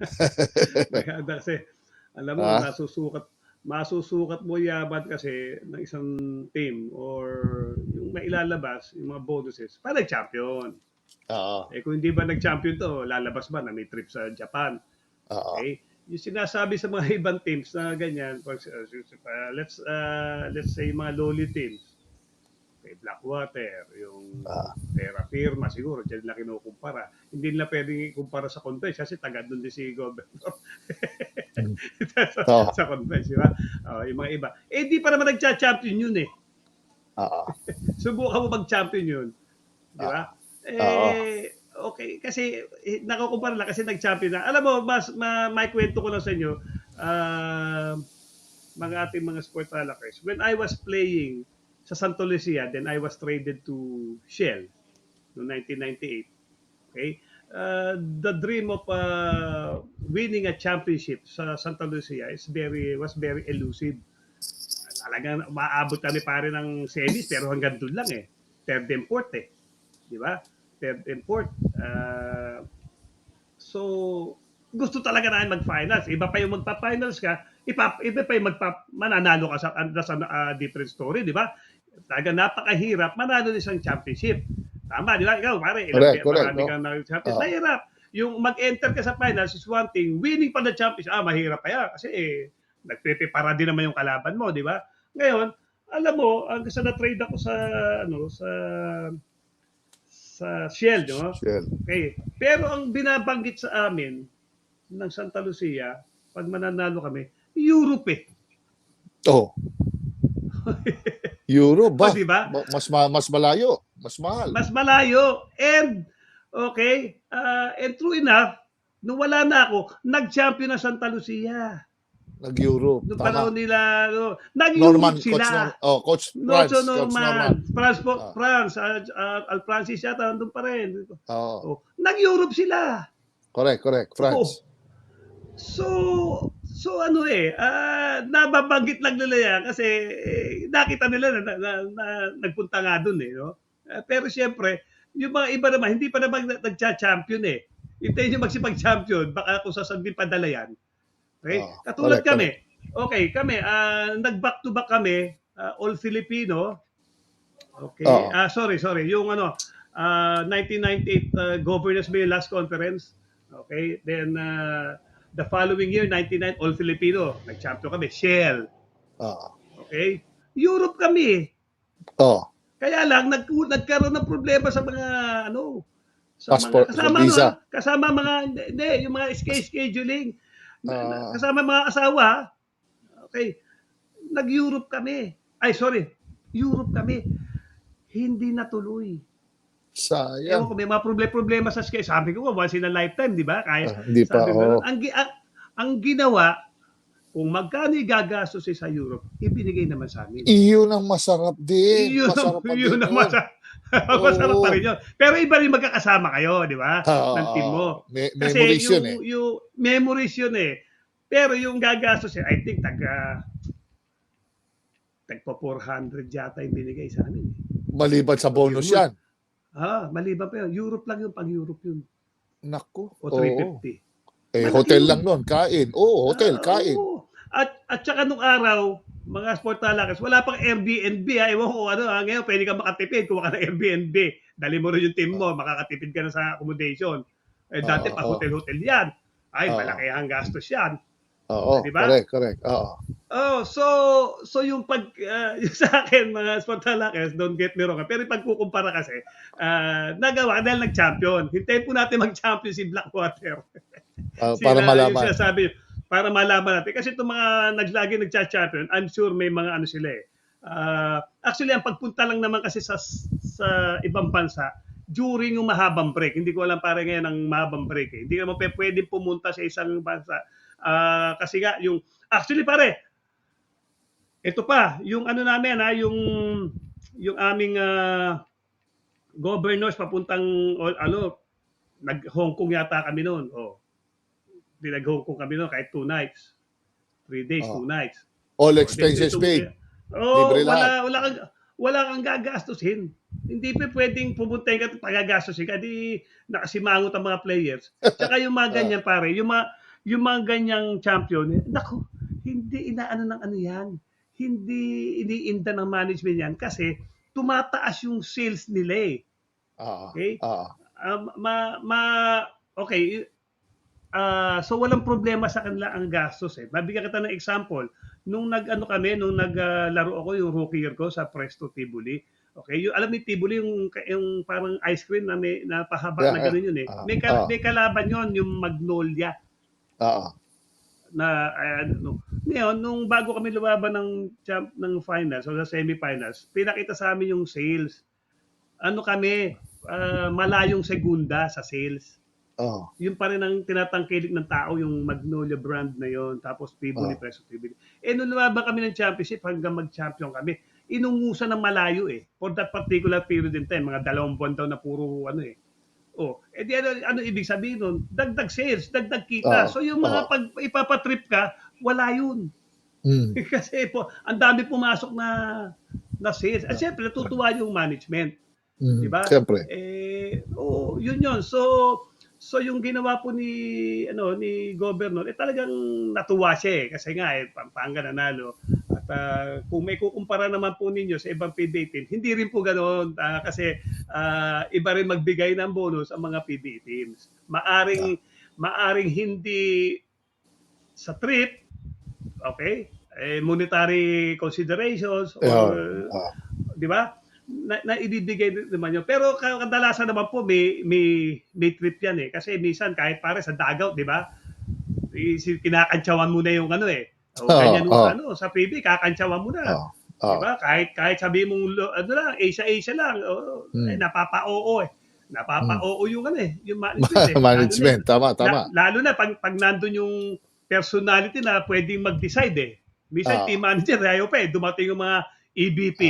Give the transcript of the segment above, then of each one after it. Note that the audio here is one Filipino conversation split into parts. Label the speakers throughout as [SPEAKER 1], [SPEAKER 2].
[SPEAKER 1] Kasi, alam mo,
[SPEAKER 2] Ah.
[SPEAKER 1] nasusukat, masusukat mo yaman kasi ng isang team or yung mailalabas, yung mga bonuses, para champion.
[SPEAKER 2] Oo.
[SPEAKER 1] Eh kung hindi ba nag-champion to, lalabas ba na may trip sa Japan?
[SPEAKER 2] Oo.
[SPEAKER 1] Okay? Yung sinasabi sa mga ibang teams na ganyan, for, uh, let's uh, let's say mga lowly teams, kay Blackwater, yung
[SPEAKER 2] Ah.
[SPEAKER 1] Terra Firma, siguro, dyan na kinukumpara. Hindi nila pwedeng ikumpara sa conference kasi taga doon din si Governor. sa,
[SPEAKER 2] Oo.
[SPEAKER 1] sa conference, di ba? Oh, yung mga iba. Eh, di pa naman nagcha-champion yun eh.
[SPEAKER 2] Oo.
[SPEAKER 1] Subukan mo mag-champion yun. Di ba? Eh, okay. Kasi, eh, nakukumpara lang kasi nag-champion na. Alam mo, mas, ma, may kwento ko lang sa inyo, ah, mga ating mga sport talakers. When I was playing sa Santo Lucia, then I was traded to Shell noong 1998. Okay? Uh, the dream of uh, winning a championship sa Santa Lucia is very was very elusive. Talagang maabot kami pare ng semis pero hanggang doon lang eh. Third and fourth eh. Di ba? Third and fourth. Uh, so, gusto talaga namin mag-finals. Iba pa yung magpa-finals ka, ipa, iba pa yung magpa, mananalo ka sa, sa uh, different story, di ba? Talaga napakahirap manalo ng isang championship. Tama, di ba? Ikaw, pare, ilang
[SPEAKER 2] Correct, correct,
[SPEAKER 1] marami
[SPEAKER 2] no?
[SPEAKER 1] kang na-champion.
[SPEAKER 2] Oo.
[SPEAKER 1] Mahirap. Yung mag-enter ka sa finals is one thing. Winning pa the championship, ah, mahirap pa yan. Kasi eh, nagpipipara din naman yung kalaban mo, di ba? Ngayon, alam mo, ang sa na-trade ako sa, ano, sa, sa Shell, ba?
[SPEAKER 2] Shell.
[SPEAKER 1] Okay. Pero ang binabanggit sa amin ng Santa Lucia, pag mananalo kami, Europe eh.
[SPEAKER 2] Oh. Euro ba?
[SPEAKER 1] O, di ba?
[SPEAKER 2] Ma- Mas ma- mas malayo, mas mahal.
[SPEAKER 1] Mas malayo. And, okay, uh, and true enough, nung wala na ako, nag-champion na Santa Lucia.
[SPEAKER 2] Nag-Euro.
[SPEAKER 1] Nung
[SPEAKER 2] Tama.
[SPEAKER 1] panahon nila, no, nag-Europe
[SPEAKER 2] Coach
[SPEAKER 1] sila.
[SPEAKER 2] Norman. Oh, Coach France. Coach Norman.
[SPEAKER 1] France, po,
[SPEAKER 2] Ah.
[SPEAKER 1] France, uh, uh, Al Francis yata, nandun pa rin.
[SPEAKER 2] Oh,
[SPEAKER 1] Oh, nag-Europe sila.
[SPEAKER 2] correct, correct. France.
[SPEAKER 1] So, so ano eh, ah, nababanggit lang nila yan kasi eh, nakita nila na, na, na, na nagpunta nga dun eh. No? Ah, pero siyempre, yung mga iba naman, hindi pa naman nag- nagcha-champion eh. Hintayin nyo magsipag-champion, baka kung saan din padala yan. Okay?
[SPEAKER 2] Oh,
[SPEAKER 1] Katulad
[SPEAKER 2] correct,
[SPEAKER 1] kami. Okay, kami, ah, nag-back to back kami, ah, all Filipino. Okay.
[SPEAKER 2] Oh.
[SPEAKER 1] Ah, sorry, sorry. Yung ano, ah, 1998 uh, Governors May last conference. Okay? Then uh, the following year 99 all Filipino. Nag-champion kami, Shell.
[SPEAKER 2] Ah.
[SPEAKER 1] Okay? Europe kami.
[SPEAKER 2] Oh,
[SPEAKER 1] Kaya lang nag nagkaroon ng problema sa mga ano sa
[SPEAKER 2] Passport,
[SPEAKER 1] mga kasama
[SPEAKER 2] visa.
[SPEAKER 1] mga, kasama mga hindi yung mga sch- scheduling
[SPEAKER 2] Ah.
[SPEAKER 1] kasama mga asawa okay nag-Europe kami ay sorry Europe kami hindi natuloy Ewan
[SPEAKER 2] sayang.
[SPEAKER 1] ko, may mga problema-problema sa schedule. Sabi ko, once in a lifetime, di ba? Kaya,
[SPEAKER 2] Ah, hindi pa,
[SPEAKER 1] ko,
[SPEAKER 2] oo.
[SPEAKER 1] ang, ang, ang ginawa, kung magkano igagastos sa Europe, ibinigay naman sa amin.
[SPEAKER 2] Iyon ang masarap din.
[SPEAKER 1] Yun,
[SPEAKER 2] masarap din
[SPEAKER 1] ang masarap. masarap pa rin yun. Pero iba rin magkakasama kayo, di ba?
[SPEAKER 2] Ah,
[SPEAKER 1] ng team mo.
[SPEAKER 2] Me-
[SPEAKER 1] Kasi
[SPEAKER 2] memories
[SPEAKER 1] yung,
[SPEAKER 2] yun eh.
[SPEAKER 1] yung memories yun eh. Pero yung gagastos, eh, I think, taga tagpa 400 yata yung binigay sa amin.
[SPEAKER 2] Maliban sa bonus yan.
[SPEAKER 1] Ah, maliban pa yun. Europe lang yun, pang Europe yun.
[SPEAKER 2] Naku.
[SPEAKER 1] O
[SPEAKER 2] oo.
[SPEAKER 1] 350.
[SPEAKER 2] Eh,
[SPEAKER 1] Malaki
[SPEAKER 2] hotel
[SPEAKER 1] yun.
[SPEAKER 2] lang nun, kain. Oo, hotel,
[SPEAKER 1] Ah,
[SPEAKER 2] kain.
[SPEAKER 1] oo. At at saka nung araw, mga sport talakas, wala pang Airbnb ha. Ewan ko ano ha. Ngayon, pwede ka makatipid kung ka ng Airbnb. Dali mo rin yung team mo, makakatipid ka na sa accommodation. Eh, dati
[SPEAKER 2] Oo,
[SPEAKER 1] pa
[SPEAKER 2] oo.
[SPEAKER 1] hotel-hotel yan. Ay,
[SPEAKER 2] Oo.
[SPEAKER 1] malaki ang gastos yan.
[SPEAKER 2] Oo,
[SPEAKER 1] Di ba?
[SPEAKER 2] correct, correct. Oo.
[SPEAKER 1] Oh, so so yung pag ah, yung sa akin mga sport talakas, don't get me wrong. ha. Pero pag kukumpara kasi, ah, nagawa dahil nag-champion. Hintayin po natin mag-champion si Blackwater.
[SPEAKER 2] Ah,
[SPEAKER 1] Sila
[SPEAKER 2] para
[SPEAKER 1] Yung
[SPEAKER 2] malaman.
[SPEAKER 1] sinasabi, para malaman natin. Kasi itong mga naglagi nagcha-champion, I'm sure may mga ano sila eh. Ah, actually, ang pagpunta lang naman kasi sa sa ibang bansa, during yung mahabang break. Hindi ko alam para ngayon ang mahabang break. Eh. Hindi ka naman pwedeng pumunta sa isang bansa. Ah, kasi nga, yung, actually pare, ito pa, yung ano namin ha, yung, yung aming ah, governors papuntang, ano, nag-Hong Kong yata kami noon. Oh. Di nag-Hong Kong kami noon kahit two nights. Three days,
[SPEAKER 2] Oh.
[SPEAKER 1] two nights.
[SPEAKER 2] All
[SPEAKER 1] Oh,
[SPEAKER 2] expenses paid.
[SPEAKER 1] Oh,
[SPEAKER 2] Libre
[SPEAKER 1] wala, wala kang, wala kang gagastusin. Hindi pa pwedeng pumunta ka at pagagastusin ka. Di nakasimangot ang mga players. Tsaka yung mga ganyan pare, yung mga, yung mga ganyang champion, naku, hindi inaano ng ano yan. Hindi iniinda ng management yan kasi tumataas yung sales nila eh.
[SPEAKER 2] Oo.
[SPEAKER 1] Okay?
[SPEAKER 2] Oo.
[SPEAKER 1] Um, ma, ma, okay, ah so walang problema sa kanila ang gastos eh. Babigyan kita ng example. Nung nag-ano kami, nung naglaro ako yung rookie year ko sa Presto Tivoli. Okay, yung alam ni Tivoli yung yung parang ice cream na may napahaba
[SPEAKER 2] Yeah,
[SPEAKER 1] na gano'n yun eh.
[SPEAKER 2] ah,
[SPEAKER 1] may, ka-
[SPEAKER 2] ah.
[SPEAKER 1] may kalaban yon yung Magnolia
[SPEAKER 2] Oo.
[SPEAKER 1] na ano. Ngayon, nung bago kami lumaban ng champ ng finals o sa semifinals, pinakita sa amin yung sales. Ano kami, ah, malayong segunda sa sales
[SPEAKER 2] Oo.
[SPEAKER 1] yun pa rin ang tinatangkilik ng tao, yung Magnolia brand na yon tapos Tivoli,
[SPEAKER 2] Oh.
[SPEAKER 1] Preso Tivoli. Eh, nung lumaban kami ng championship, hanggang mag-champion kami, inungusan ng malayo eh. For that particular period in time, mga dalawang buwan daw na puro ano eh. Oh, eh di ano, ano ibig sabihin nun? Dagdag sales, dagdag kita.
[SPEAKER 2] Oh,
[SPEAKER 1] So yung mga
[SPEAKER 2] oh.
[SPEAKER 1] pag ipapatrip ka, wala yun.
[SPEAKER 2] Mm.
[SPEAKER 1] Kasi po, ang dami pumasok na na sales. At syempre, natutuwa yung management.
[SPEAKER 2] Mm.
[SPEAKER 1] Diba?
[SPEAKER 2] Siyempre.
[SPEAKER 1] Eh, oh, yun yun. So, so yung ginawa po ni ano ni governor, eh talagang natuwa siya eh kasi nga eh Pampanga nanalo. Ah, kung may kukumpara naman po ninyo sa ibang PBA team, hindi rin po ganoon ah, kasi ah, iba rin magbigay ng bonus ang mga PBA teams. Maaring maaring hindi sa trip, okay? Eh, monetary considerations or
[SPEAKER 2] Oo.
[SPEAKER 1] di ba? Na, na ibibigay naman yun. Pero kadalasan naman po may may may trip yan eh. Kasi minsan kahit pare sa dugout, di ba? Kinakantsawan mo na yung ano eh. O,
[SPEAKER 2] Oo,
[SPEAKER 1] ganyan
[SPEAKER 2] oo.
[SPEAKER 1] ano, sa PB, kakantsawan mo na.
[SPEAKER 2] Oo.
[SPEAKER 1] Di
[SPEAKER 2] Oo.
[SPEAKER 1] ba? Kahit, kahit sabi mong, ano lang, Asia-Asia lang, oh,
[SPEAKER 2] Hmm.
[SPEAKER 1] eh, napapa-oo eh. Napapa-oo yung ano eh, yung management eh.
[SPEAKER 2] Management. Tama,
[SPEAKER 1] Lalo na,
[SPEAKER 2] tama.
[SPEAKER 1] la- lalo na pag, pag nandun yung personality na pwedeng mag-decide eh. Minsan
[SPEAKER 2] Oo.
[SPEAKER 1] team manager, ayaw pa eh, dumating yung mga EVP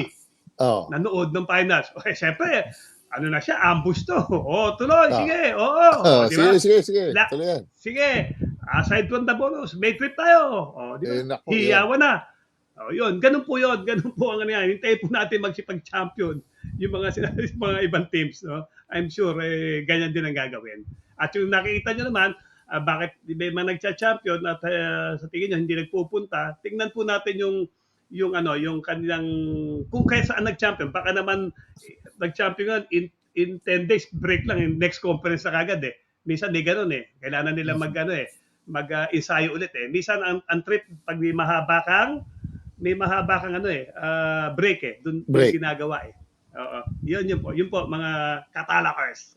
[SPEAKER 2] Oo.
[SPEAKER 1] nanood ng finals. Okay, syempre, ano na siya, ambush to. Oh, tuloy,
[SPEAKER 2] Ah.
[SPEAKER 1] sige, oo.
[SPEAKER 2] Oh,
[SPEAKER 1] di ba?
[SPEAKER 2] sige, sige, sige.
[SPEAKER 1] La-
[SPEAKER 2] Tuloy yan.
[SPEAKER 1] Sige, aside from the bonus, may trip tayo. Oh, di ba?
[SPEAKER 2] Eh, naku,
[SPEAKER 1] Hiyawan na. Oh, yun, ganun po yun, ganun po ang ano yan. Hintayin po natin magsipag-champion yung mga sa mga ibang teams, no? I'm sure eh, ganyan din ang gagawin. At yung nakikita nyo naman, ah, bakit ba mga nagcha-champion at ah, sa tingin nyo hindi nagpupunta, tingnan po natin yung yung ano, yung kanilang kung kaya saan nag-champion, baka naman eh, nag-champion in in 10 days break lang in next conference na kagad eh. Minsan di ganoon eh. Kailangan nila mag ano eh, mag-ensayo ulit eh. Minsan ang, ang trip pag may mahaba kang may mahaba kang ano eh, ah, break eh. Doon ginagawa eh. Oo. Yun yun po. Yun po mga katalakers.